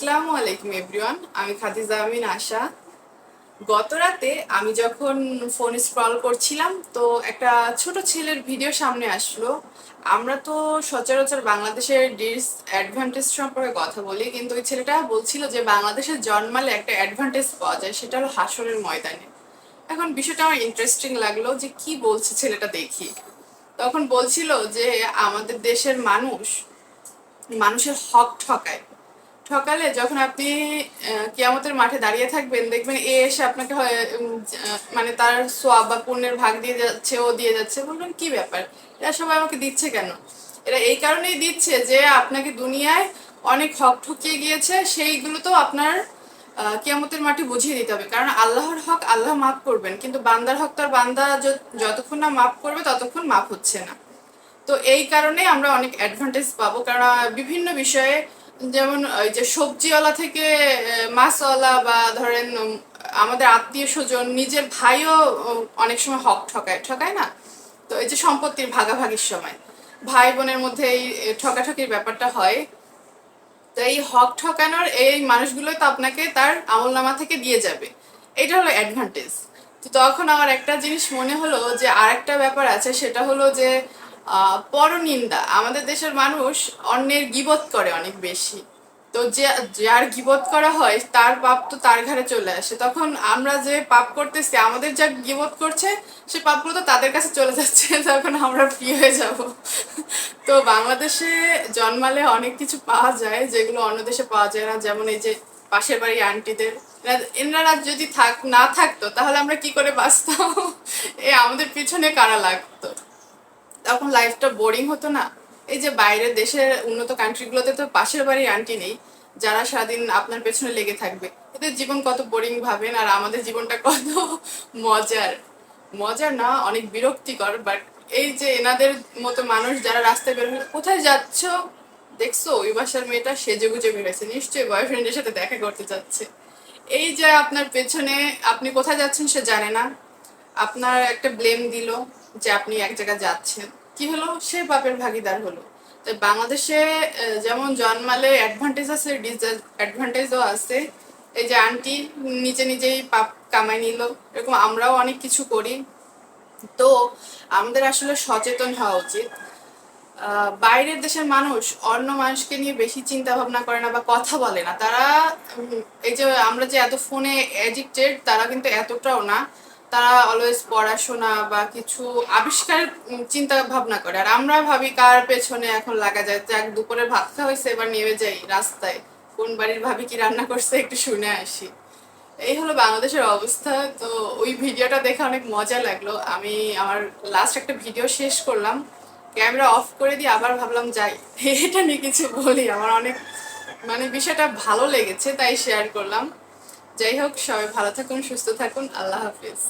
আসসালামু আলাইকুম এভরিওয়ান আমি খাদিজা আমিন, আশা। গত রাতে আমি যখন ফোন স্ক্রল করছিলাম, তো একটা ছোট ছেলের ভিডিও সামনে আসলো। আমরা তো সচরাচর বাংলাদেশের ডিস অ্যাডভান্টেজ সম্পর্কে কথা বলি, কিন্তু ওই ছেলেটা বলছিল যে বাংলাদেশে জন্মালে একটা অ্যাডভান্টেজ পাওয়া যায়, সেটা হলো হাসরের ময়দানে। এখন বিষয়টা আমার ইন্টারেস্টিং লাগল যে কি বলছে ছেলেটা দেখি। তখন বলছিল যে আমাদের দেশের মানুষ, মানুষের হক ঠকায়। ঠকালে যখন আপনি কিয়ামতের মাঠে দাঁড়িয়ে থাকবেন, দেখবেন এ এসে আপনাকে মানে তার সোয়াব বা পুণ্যের ভাগ দিয়ে যাচ্ছে, ও দিয়ে যাচ্ছে। বলবেন, কি ব্যাপার? এরা সবাই আমাকে দিচ্ছে কেন? এরা এই কারণেই দিচ্ছে যে আপনাকে দুনিয়ায় অনেক হক ঠকিয়ে গিয়েছে, সেইগুলো তো আপনার কিয়ামতের মাটি বুঝিয়ে দিতে হবে। কারণ আল্লাহর হক আল্লাহ মাফ করবেন, কিন্তু বান্দার হক তার বান্দা যতক্ষণ না মাফ করবে, ততক্ষণ মাফ হচ্ছে না। তো এই কারণে আমরা অনেক অ্যাডভান্টেজ পাবো, কারণ বিভিন্ন বিষয়ে যেমন ওই যে সবজিওয়ালা থেকে মাছওয়ালা বা ধরেন আমাদের আত্মীয় স্বজন, নিজের ভাইও অনেক সময় হক ঠকায় ঠকায় না? তো এই যে সম্পত্তির ভাগাভাগির সময়। ভাই বোনের মধ্যে এই ঠকাঠকির ব্যাপারটা হয়। তো এই হক ঠকানোর এই মানুষগুলোই তো আপনাকে তার আমলনামা থেকে দিয়ে যাবে। এটা হলো অ্যাডভান্টেজ তো তখন আমার একটা জিনিস মনে হলো যে আরেকটা ব্যাপার আছে, সেটা হলো যে পরনিন্দা, আমাদের দেশের মানুষ অন্যের গিবত করে অনেক বেশি। তো যে, যার গিবত করা হয়, তার পাপ তো তার ঘাড়ে চলে আসে। তখন আমরা যে পাপ করতেছি, আমাদের যা গিবত করছে, সে পাপগুলো তো তাদের কাছে চলে যাচ্ছে, তখন আমরা ফ্রি হয়ে যাব। তো বাংলাদেশে জন্মালে অনেক কিছু পাওয়া যায়, যেগুলো অন্য দেশে পাওয়া যায় না। যেমন এই যে পাশের বাড়ি আন্টিদের এনারা যদি থাক, না থাকতো, তাহলে আমরা কি করে বাঁচতাম? এ আমাদের পিছনে কারা লাগতো? তখন লাইফটা বোরিং হতো না। এই যে বাইরের দেশের উন্নত কান্ট্রিগুলোতে তো পাশের বাড়ির আন্টি নেই, যারা সারাদিন আপনার পেছনে লেগে থাকবে। এদের জীবন কত বোরিং ভাবেন, আর আমাদের জীবনটা কত মজার। মজার না, অনেক বিরক্তিকর বাট এই যে এনাদের মতো মানুষ যারা রাস্তায় বের হয়ে, কোথায় যাচ্ছ? দেখছ, ওই বাসার মেয়েটা সেজে গুজে বেরোছে নিশ্চয়ই বয়ফ্রেন্ডের সাথে দেখা করতে যাচ্ছে। এই যে আপনার পেছনে আপনি কোথায় যাচ্ছেন সে জানে না। আপনার একটা ব্লেম দিল যে আপনি এক জায়গায় যাচ্ছেন। কি হলো? সে পাপের ভাগিদার হলো। তো বাংলাদেশে যেমন জন্মালে অ্যাডভান্টেজ আছে ডিসঅ্যাডভান্টেজও আছে। এই যে আন্টি নিজে নিজেই পাপ কামাই নিল, এরকম আমরাও অনেক কিছু করি। তো আমাদের আসলে সচেতন হওয়া উচিত। বাইরের দেশের মানুষ অন্য মানুষকে নিয়ে বেশি চিন্তা ভাবনা করে না বা কথা বলে না। তারা এই যে আমরা যে এত ফোনে এডিক্টেড তারা কিন্তু এতটাও না। তারা অলওয়েজ পড়াশোনা বা কিছু আবিষ্কার চিন্তা ভাবনা করে। আর আমরা ভাবি কার পেছনে এখন লাগা যায়। যাক, দুপুরে ভাত খাওয়া হয়েছে, এবার নেমে যাই রাস্তায়। কোন বাড়ির ভাবি কি রান্না করছে একটু শুনে আসি। এই হলো বাংলাদেশের অবস্থা। তো ওই ভিডিওটা দেখে অনেক মজা লাগল। আমি আমার লাস্ট একটা ভিডিও শেষ করলাম। ক্যামেরা অফ করে দিয়ে আবার ভাবলাম যাই। এটা নিয়ে কিছু বলি। আমার অনেক মানে বিষয়টা ভালো লেগেছে, তাই শেয়ার করলাম। যাই হোক, সবাই ভালো থাকুন, সুস্থ থাকুন। আল্লাহ হাফিজ।